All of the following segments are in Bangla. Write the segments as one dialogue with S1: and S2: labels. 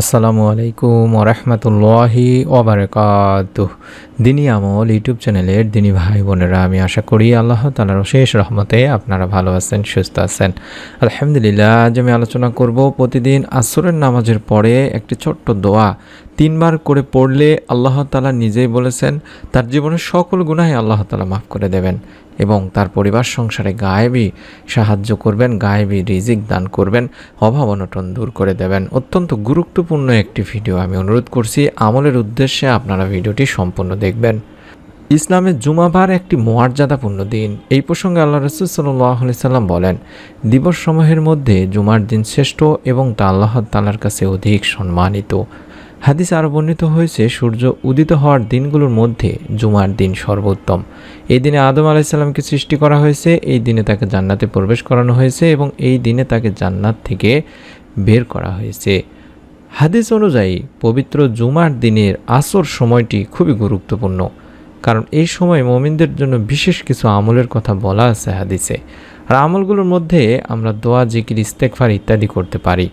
S1: আসসালামু আলাইকুম ওরহমতুল্লাহি ওবরকাত দিনী আমল ইউটিউব চ্যানেলের দিনী ভাই বোনেরা, আমি আশা করি আল্লাহ তালার শেষ রহমতে আপনারা ভালো আছেন, সুস্থ আছেন। আলহামদুলিল্লাহ আজ আমি আলোচনা করব প্রতিদিন আসরের নামাজের পরে একটি ছোট্ট দোয়া। তিনবার করে পড়লে আল্লাহ তালা নিজেই বলেছেন, তার জীবনের সকল গুনাহে আল্লাহ তালা মাফ করে দেবেন এবং তার পরিবার সংসারে গায়েবী সাহায্য করবেন, গায়েবী রিজিক দান করবেন, অভাব অনটন দূর করে দেবেন। অত্যন্ত গুরুত্বপূর্ণ একটি ভিডিও আমি অনুরোধ করছি, আমলের উদ্দেশ্যে আপনারা ভিডিওটি সম্পূর্ণ দেখবেন। ইসলামের জুমাবার একটি মর্যাদাপূর্ণ দিন। এই প্রসঙ্গে আল্লাহ রসুল সাল্লাহ সাল্লাম বলেন, দিবস সমূহের মধ্যে জুমার দিন শ্রেষ্ঠ এবং তা আল্লাহ তালার কাছে অধিক সম্মানিত। হাদিস আরও বর্ণিত হয়েছে, সূর্য উদিত হওয়ার দিনগুলোর মধ্যে জুমার দিন সর্বোত্তম। এই দিনে আদম আলাইসাল্লামকে সৃষ্টি করা হয়েছে, এই দিনে তাকে জান্নাতে প্রবেশ করানো হয়েছে এবং এই দিনে তাকে জান্নাত থেকে বের করা হয়েছে। হাদিস অনুযায়ী, পবিত্র জুমার দিনের আসর সময়টি খুবই গুরুত্বপূর্ণ। কারণ এই সময় মমিনদের জন্য বিশেষ কিছু আমলের কথা বলা আছে হাদিসে। আর আমলগুলোর মধ্যে আমরা দোয়া, জিকির ইস্তেকফার ইত্যাদি করতে পারি।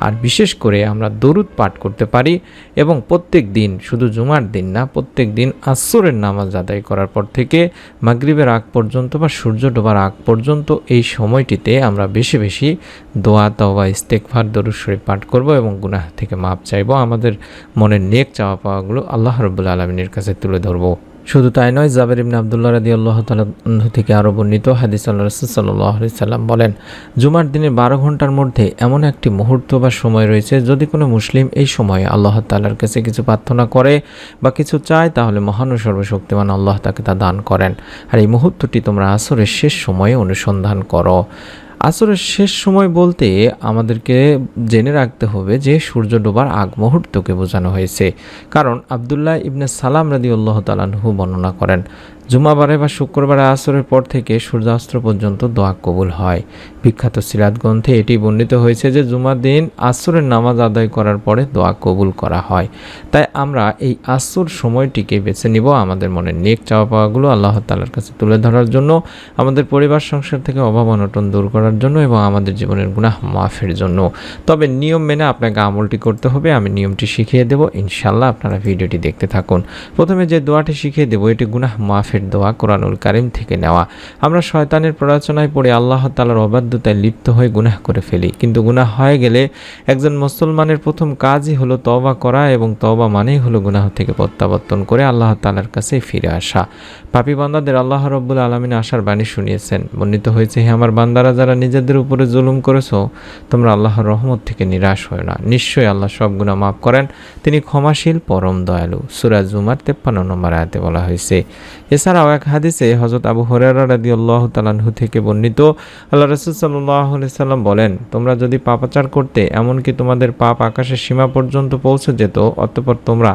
S1: আর বিশেষ করে আমরা দরুদ পাঠ করতে পারি এবং প্রত্যেক দিন, শুধু জুমার দিন না, প্রত্যেক দিন আসরের নামাজ আদায় করার পর থেকে মাগরিবের আগ পর্যন্ত বা সূর্য ডোবার আগ পর্যন্ত এই সময়টিতে আমরা বেশি বেশি দোয়া তওয়া ইস্তেকফার দরুদ শরীফ পাঠ করব এবং গুনাহ থেকে মাপ চাইব। আমাদের মনের নেক চাওয়া পাওয়াগুলো আল্লাহ রবুল্লা আলমিনের কাছে তুলে ধরবো। শুধু তাই নয়, জাবের ইবনে আবদুল্লাহ রাদি আল্লাহ থেকে আরও বর্ণিত হাদিস আল্লাহ রসুল সাল্লাহ সাল্লাম বলেন, জুমার দিনে বারো ঘণ্টার মধ্যে এমন একটি মুহূর্ত বা সময় রয়েছে যদি কোনো মুসলিম এই সময়ে আল্লাহ তাল্লার কাছে কিছু প্রার্থনা করে বা কিছু চায়, তাহলে মহান সর্বশক্তিমান আল্লাহ তাকে তা দান করেন। আর এই মুহূর্তটি তোমরা আসরের শেষ সময়ে অনুসন্ধান করো। আসরের শেষ সময় বলতে আমাদেরকে জেনে রাখতে হবে যে সূর্য ডোবার আগ মুহূর্তকে বোঝানো হয়েছে। কারণ আবদুল্লাহ ইবনে সালাম রাদি আল্লাহ তালাহু বর্ণনা করেন জুমাবারে বা শুক্রবারে আসরের পর থেকে সূর্যাস্ত পর্যন্ত দোয়া কবুল হয়। বিখ্যাত সিরাত গ্রন্থে এটি বর্ণিত হয়েছে যে, জুমার দিন আসরের নামাজ আদায় করার পরে দোয়া কবুল করা হয়। তাই আমরা এই আসর সময়টিকে বেছে নিব আমাদের মনের নেক চাওয়া পাওয়াগুলো আল্লাহ তালার কাছে তুলে ধরার জন্য, আমাদের পরিবার, সংসার থেকে অভাব অনটন দূর করার জন্য এবং আমাদের জীবনের গুণাহ মাফের জন্য। তবে নিয়ম মেনে আপনাকে আমলটি করতে হবে, আমি নিয়মটি শিখিয়ে দেবো। ইনশাল্লাহ আপনারা ভিডিওটি দেখতে থাকুন। প্রথমে যে দোয়াটি শিখিয়ে দেবো, এটি গুনাহ মাফের মাফের দোয়া কোরআনুল কারিম থেকে নেওয়া। আমরা শয়তানের প্ররোচনায় পড়ে আল্লাহ তালার অবাধ্যতায় লিপ্ত হয়ে গুনাহ করে ফেলি। কিন্তু গুনাহ হয়ে গেলে একজন মুসলমানের প্রথম কাজই হলো তওবা করা এবং তওবা মানেই হলো গুনাহ থেকে প্রত্যাবর্তন করে আল্লাহ তালার কাছে ফিরে আসা। পাপি বান্দাদের আল্লাহ রব্বুল আলমিন আসার বাণী শুনিয়েছেন, বর্ণিত হয়েছে, হে আমার বান্দারা, যারা নিজেদের উপরে জুলুম করেছ, তোমরা আল্লাহর রহমত থেকে নিরাশ হয় না। নিশ্চয়ই আল্লাহ সব গুণা মাফ করেন। তিনি ক্ষমাশীল, পরম দয়ালু। সুরাজ জুমার তেপ্পান্ন নম্বর আয়াতে বলা হয়েছে। এছাড়াও এক হাদিসে হজরত আবু হরেরা রাদি আল্লাহ তালাহু থেকে বর্ণিত, আল্লাহ রসুল সাল্লাহ সাল্লাম বলেন, তোমরা যদি পাপাচার করতে, এমনকি তোমাদের পাপ আকাশের সীমা পর্যন্ত পৌঁছে যেত, অতপর তোমরা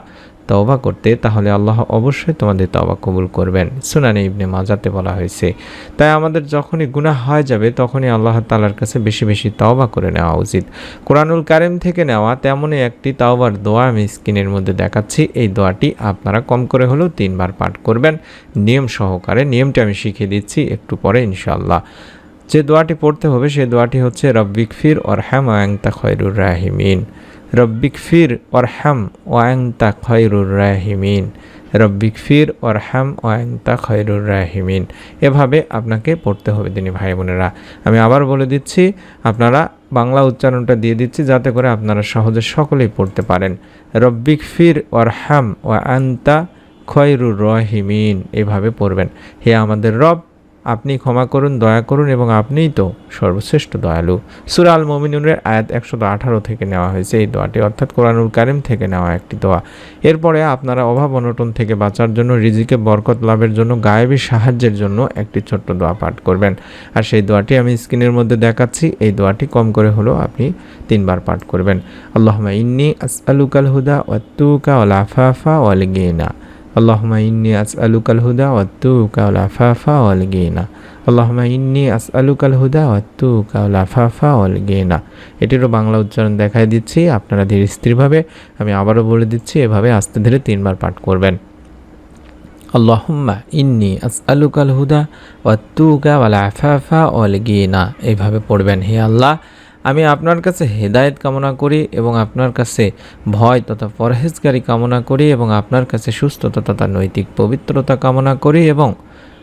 S1: তওবা করতে, তাহলে আল্লাহ অবশ্যই তোমাদের তওবা কবুল করবেন। সুনানি ইবনে মাজাতে বলা হয়েছে। তাই আমাদের যখনই গুনাহ হয়ে যাবে, তখনই আল্লাহ তালার কাছে বেশি বেশি তওবা করে নেওয়া উচিত। কোরআনুল কারিম থেকে নেওয়া তেমনই একটি তাওবার দোয়া আমি স্ক্রিনের মধ্যে দেখাচ্ছি। এই দোয়াটি আপনারা কম করে হলেও তিনবার পাঠ করবেন। নিয়ম সহকারে নিয়মটি আমি শিখিয়ে দিচ্ছি একটু পরে ইনশাল্লাহ যে দোয়াটি পড়তে হবে সেই দোয়াটি হচ্ছে রব্বিক ফির ওর হ্যাম আয়ংতা খয়রুর রাহিমিন। রব্বিক ফির ওরহাম ওয়াংতা খয়রুর রাহিমিন। রব্বিক ফির ওরহাম ওয়াংতা খয়রুর রাহিমিন। এভাবে আপনাকে পড়তে হবে তিনি ভাই বোনেরা আমি আবার বলে দিচ্ছি, আপনারা বাংলা উচ্চারণটা দিয়ে দিচ্ছি যাতে করে আপনারা সহজে সকলেই পড়তে পারেন। রব্বিক ফির ওরহাম ওয়াংতা খয়রুর রহিমিন। এভাবে পড়বেন। হে আমাদের রব আপনি ক্ষমা করুন, দয়া করুন এবং আপনিই তো সর্বশ্রেষ্ঠ দয়ালু। সুরা আল মমিনুরের আয়াত একশত আঠারো থেকে নেওয়া হয়েছে। এই দোয়াটি অর্থাৎ কোরআনুল কারিম থেকে নেওয়া একটি দোয়া। এরপরে আপনারা অভাব অনটন থেকে বাঁচার জন্য রিজিকে বরকত লাভের জন্য, গায়েবী সাহায্যের জন্য একটি ছোট্ট দোয়া পাঠ করবেন। আর সেই দোয়াটি আমি স্ক্রিনের মধ্যে দেখাচ্ছি। এই দোয়াটি কম করে হলেও আপনি তিনবার পাঠ করবেন। আল্লাহ ইন্নি আসআলুকাল হুদা ওয়াত্তুকা ওয়াল আফাফা আল্লাহমা ইন্নি আসআলুকাল হুদা ওয়াত্তুকা ওয়াল আফাফা ওয়াল গিনা আল্লাহমা ইন্নি আসআলুকাল হুদা ওয়াত্তুকা ওয়াল আফাফা ওয়াল গিনা এটিরও বাংলা উচ্চারণ দেখাই দিচ্ছি, আপনারা ধীরে স্থিরভাবে, আমি আবারও বলে দিচ্ছি, এভাবে আস্তে ধীরে তিনবার পাঠ করবেন। আল্লাহুম্মা ইন্নি আসআলুকাল হুদা ওয়াত্তুকা ওয়াল আফাফা ওয়াল গিনা এইভাবে পড়বেন, হে আল্লাহ। আমি আপনার কাছে হেদায়েত কামনা করি এবং আপনার কাছে ভয় তথা পরহেজগারি কামনা করি এবং আপনার কাছে সুস্থতা তথা নৈতিক পবিত্রতা কামনা করি এবং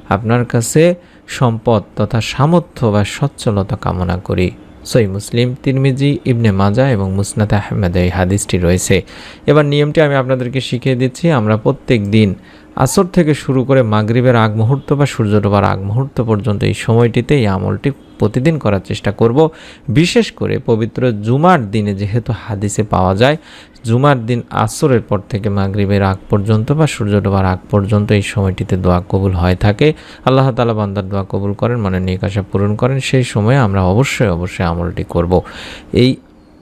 S1: আপনার কাছে সম্পদ তথা সামর্থ্য বা সচ্ছলতা কামনা করি। সই মুসলিম, তিরমিজি, ইবনে মাজা এবং মুসনাদ আহমেদ এই হাদিসটি রয়েছে। এবার নিয়মটি আমি আপনাদেরকে শিখিয়ে দিচ্ছি। আমরা প্রত্যেক দিন আসর থেকে শুরু করে মাগরীবের আগ মুহূর্ত বা সূর্য ডোবার আগ মুহূর্ত পর্যন্ত এই সময়টিতে এই আমলটি প্রতিদিন করার চেষ্টা করব। বিশেষ করে পবিত্র জুমার দিনে যেহেতু হাদিসে পাওয়া যায় জুমার দিন আসরের পর থেকে মাগরিবের আগ পর্যন্ত বা সূর্য ডোবার আগ পর্যন্ত এই সময়টিতে দোয়া কবুল হয়ে থাকে। আল্লাহ তালা বান্দার দোয়া কবুল করেন মানে নিকাশা পূরণ করেন। সেই সময়ে আমরা অবশ্যই অবশ্যই আমলটি করব। এই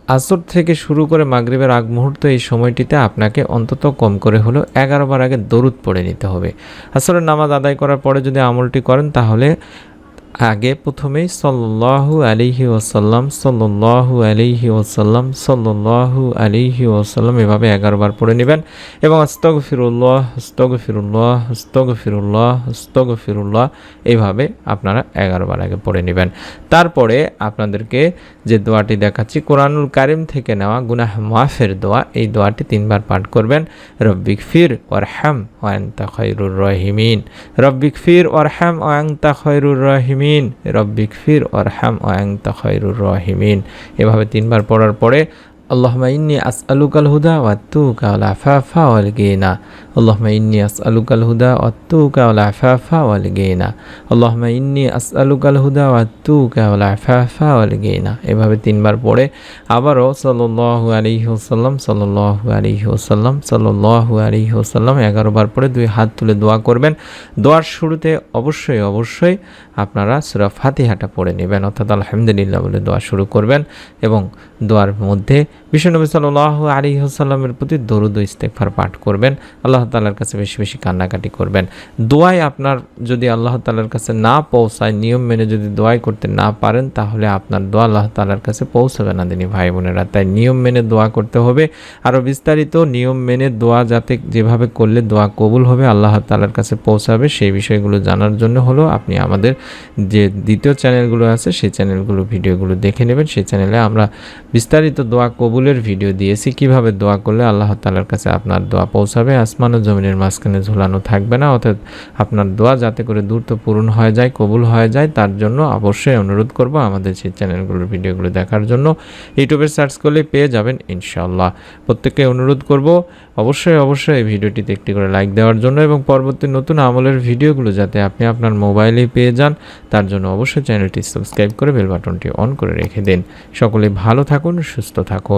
S1: আসর থেকে শুরু করে মাগরিবের আগ মুহূর্ত এই সময়টিতে আপনাকে অন্তত কম করে হলেও এগারো বার আগে দরুদ পড়ে নিতে হবে। আসরের নামাজ আদায় করার পরে যদি আমলটি করেন তাহলে আগে প্রথমেই সল্লাহু আলিহি ওসাল্লাম সল্লাহু আলিহি ওসাল্লাম সল্লাহু আলিহি ওসাল্লাম এভাবে এগারোবার পড়ে নেবেন। এবং হস্তগ ফিরুল্লাহ হস্তগ ফিরুল্লাহ হস্তগ ফিরুল্লাহ হস্তগ ফিরুল্লাহ এইভাবে আপনারা এগারোবার আগে পড়ে নেবেন। তারপরে আপনাদেরকে যে দোয়াটি দেখাচ্ছি, কোরআনুল কারিম থেকে নেওয়া গুনাহ মাফের দোয়া, এই দোয়াটি তিনবার পাঠ করবেন। রব্বিক ফির ওয়ারহাম ওয়ান্তা খৈরুর রহিমিন। রব্বিক ফির ওয়ারহাম ওয়ান্তা খৈরুর রহিমিন রহিমিন। রব্বিক ফির ওরহাম ওয়াংতা খৈরুর রহিমিন। এভাবে তিনবার পড়ার পরে আল্লাহমা ইন্নি আসআলুকাল হুদা ওয়াত্তুকা ওয়াল আফাফা ওয়াল গিনা আল্লাহমা ইন্নি আসআলুকাল হুদা ওয়াত্তুকা ওয়াল আফাফা ওয়াল গিনা আল্লাহমা ইন্নি আসআলুকাল হুদা ওয়াত্তুকা ওয়াল আফাফা ওয়াল গিনা এভাবে তিনবার পড়ে আবারও সাল্লাল্লাহু আলাইহি ওয়াসাল্লাম, সাল্লাল্লাহু আলাইহি ওয়াসাল্লাম, সাল্লাল্লাহু আলাইহি ওয়াসাল্লাম 11 বার পরে দুই হাত তুলে দোয়া করবেন। দোয়ার শুরুতে অবশ্যই অবশ্যই আপনারা সূরা ফাতিহাটা পড়ে নেবেন, অর্থাৎ আলহামদুলিল্লাহ বলে দোয়া শুরু করবেন এবং দোয়ার মধ্যে বিশ্বনবী সাল্লাহ আলী হাসাল্লামের প্রতি দরুদ ইস্তেকফার পাঠ করবেন। আল্লাহ তালার কাছে বেশি বেশি কান্নাকাটি করবেন। দোয়াই আপনার যদি আল্লাহ তালার কাছে না পৌঁছায়, নিয়ম মেনে যদি দোয়াই করতে না পারেন, তাহলে আপনার দোয়া আল্লাহ তালার কাছে পৌঁছাবে না দিনী ভাই বোনেরা। তাই নিয়ম মেনে দোয়া করতে হবে। আরও বিস্তারিত, নিয়ম মেনে দোয়া যাতে যেভাবে করলে দোয়া কবুল হবে, আল্লাহ তালার কাছে পৌঁছাবে। সেই বিষয়গুলো জানার জন্য হলো আপনি আমাদের যে দ্বিতীয় চ্যানেলগুলো আছে, সেই চ্যানেলগুলো, ভিডিওগুলো দেখে নেবেন। সেই চ্যানেলে আমরা বিস্তারিত দোয়া কবুলের ভিডিও দিয়েছি, কীভাবে দোয়া করলে আল্লাহ তালার কাছে আপনার দোয়া পৌঁছাবে? আসমান ও জমিনের মাঝখানে ঝুলানো থাকবে না, অর্থাৎ আপনার দোয়া যাতে করে দ্রুত পূরণ হয়ে যায়, কবুল হয়ে যায়, তার জন্য অবশ্যই অনুরোধ করব আমাদের সেই চ্যানেলগুলোর ভিডিওগুলো দেখার জন্য। ইউটিউবে সার্চ করলে পেয়ে যাবেন ইনশাল্লাহ প্রত্যেককে অনুরোধ করব অবশ্যই অবশ্যই এই ভিডিওটিতে একটি করে লাইক দেওয়ার জন্য এবং পরবর্তী নতুন আমলের ভিডিওগুলো যাতে আপনি আপনার মোবাইলেই পেয়ে যান, তার জন্য অবশ্যই চ্যানেলটি সাবস্ক্রাইব করে বেল বাটনটি অন করে রেখে দিন। সকলে ভালো থাকুন, সুস্থ থাকুন।